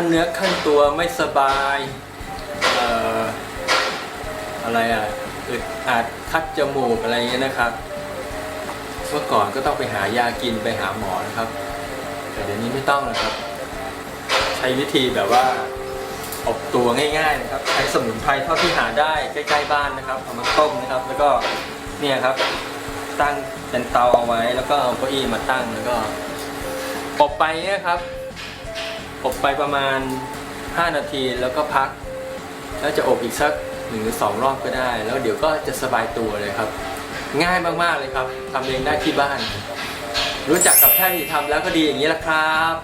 ขั้นเนื้อขั้นตัวไม่สบายอออะไรอะอึดอัดคัดจมูกอะไรเงี้ยนะครับเมื่อก่อนก็ต้องไปหายากินไปหาหมอนะครับ แต่เดี๋ยวนี้ไม่ต้องแล้วครับ ใช้วิธีแบบว่าอบตัวง่ายๆนะครับ ใช้สมุนไพรเท่าที่หาได้ใกล้ๆบ้านนะครับเอามาต้มนะครับ แล้วก็เนี่ยครับตั้งเป็นเตาเอาไว้ แล้วก็เอาเก้าอี้มาตั้งแล้วก็อบไปเนี่ยครับ อบไปประมาณ 5 นาทีแล้วก็พัก แล้วจะอบอีกสักหนึ่งหรือสองรอบก็ได้ แล้วเดี๋ยวก็จะสบายตัวเลยครับ ง่ายมากๆเลยครับทำเองได้ที่บ้าน รู้จักกับแพทย์ที่ทำแล้วก็ดีอย่างนี้แหละครับ